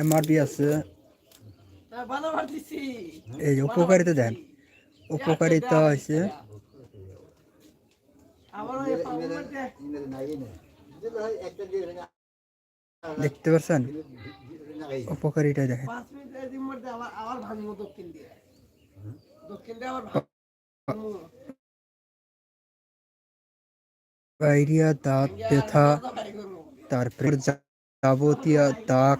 MRP আছে। এই উপকারিতা দেন। উপকারিতা হয়েছে। দেখতে পাচ্ছেন? উপকারিতা দেখেন। ডায়রিয়া দাঁত ব্যথা তারপরে যাবতীয় দাগ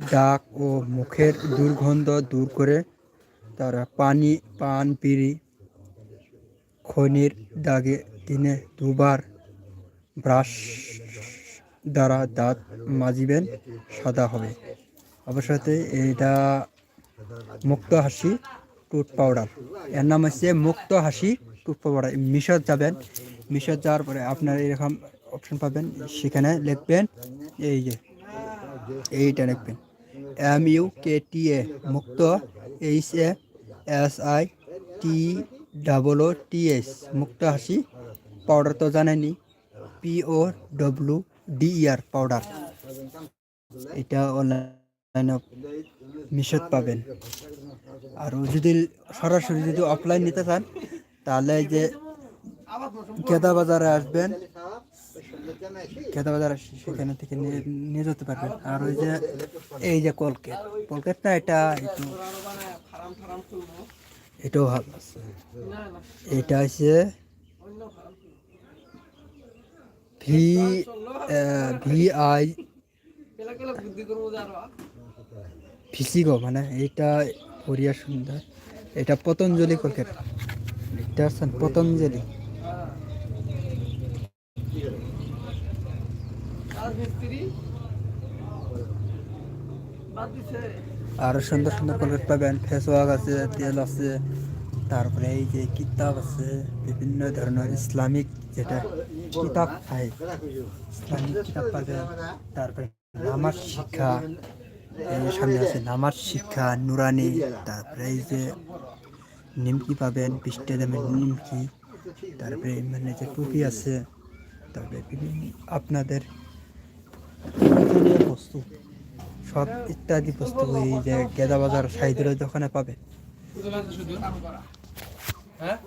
ডাক ও মুখের দুর্গন্ধ দূর করে তারা পানি, পান পিড়ি খনির দাগে দিনে দুবার ব্রাশ দ্বারা দাঁত মাজিবেন, সাদা হবে। অবশ্যই এটা মুক্ত হাসি টুথ পাউডার। এর নাম হচ্ছে মুক্ত হাসি টুথ পাউডার। মিশর যাবেন, মিশর যাওয়ার পরে আপনার এরকম অপশন পাবেন। সেখানে লিখবেন, এই যে, এইটা লিখবেন। M U K T A মুক্ত H A S I T double O T S মুক্ত হাসি পাউডার তো জানেনি P O W D R powder এটা অনলাইনে মিশত পাবেন। আর যদি সরাসরি যদি অফলাইন নিতে চান, তাহলে যে গেদা বাজারে আসবেন গেদা বাজার সেখানে থেকে নিয়ে যেতে পারবেন আর ওই যে এই যে কলকেট না এটা একটু এটাও ভালো আছে। এটা ফার্ম ভি ভি আই ফিসিগো মানে এটা পরিয়া সুন্দর। এটা পতঞ্জলি কলকেট। এটা পতঞ্জলি। বাদ সুন্দর সুন্দর কলকেট পাবেন ফেস ওয়াশ আছে, তেল আছে, তারপরে এই যে কিতাব আছে, বিভিন্ন ধরনের ইসলামিক যেটা কিতাব হয় ইসলামিক কিতাব পাবেন, তারপরে নামাজ শিক্ষা সামনে আছে নামাজ শিক্ষা, নুরানি, তারপরে এই যে নিমকি পাবেন পৃষ্ঠে দামের নিমকি, তারপরে মানে যে টুপি আছে, তারপরে বিভিন্ন আপনাদের বস্তু। সব ইত্যাদি বস্তু এই যে গেদা বাজার সাইদের দোকানে পাবে। হ্যাঁ।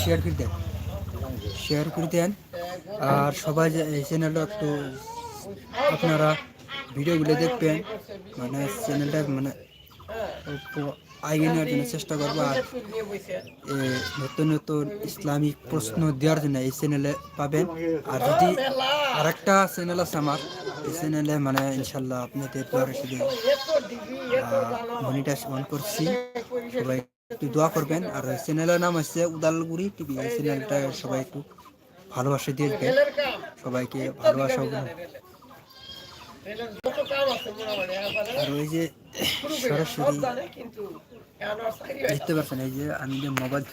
শেয়ার করে দেন। শেয়ার করে আর সবাই এই চ্যানেলটা একটু আপনারা ভিডিওগুলো দেখবেন। মানে চ্যানেলটা মানে একটু আগে নেওয়ার জন্য চেষ্টা করব আর নতুন নতুন ইসলামিক প্রশ্ন দেওয়ার জন্য এই চ্যানেলে পাবেন। আর যদি আরেকটা চ্যানেল আছে আমার, এই চ্যানেলে মানে ইনশাল্লাহ আপনাদের মনিটাইজ অন করছি। সবাই একটু দোয়া করবেন। আর চ্যানেলের নাম হচ্ছে উদালগুড়ি টিভি এই চ্যানেলটা সবাই একটু ভালোবাসা দিয়ে সবাইকে ভালোবাসা আর ওই যে সরাসরি। দেখতে এই যে আমি যে মোবাইল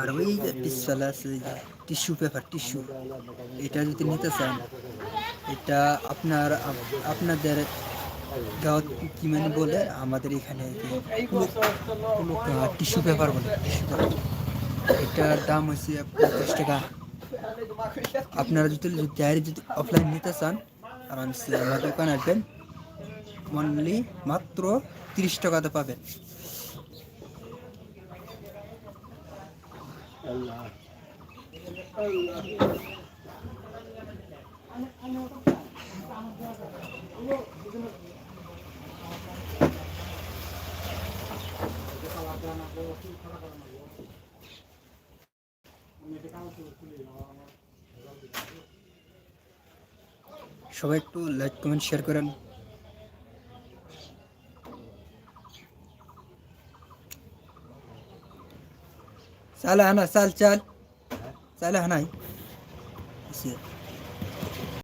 আর ওই যে টিস্যু পেপার, টিস্যু। এটা যদি নিতে চান, এটা আপনার, আপনাদের গাঁত কি মানে বলে? আমাদের এখানে টিস্যু পেপার বলে, টিস্যু পেপার। এটার দাম হচ্ছে পঞ্চাশ টাকা। আপনারা যদি ডায়েরি যদি অফলাইন নিতে চান আরামসে দোকান আসবেন অনলি মাত্র তিরিশ টাকাতে পাবেন। সবাই একটু লাইক কমেন্ট শেয়ার করেন। চাল হানা চাল চাল চাল হানাই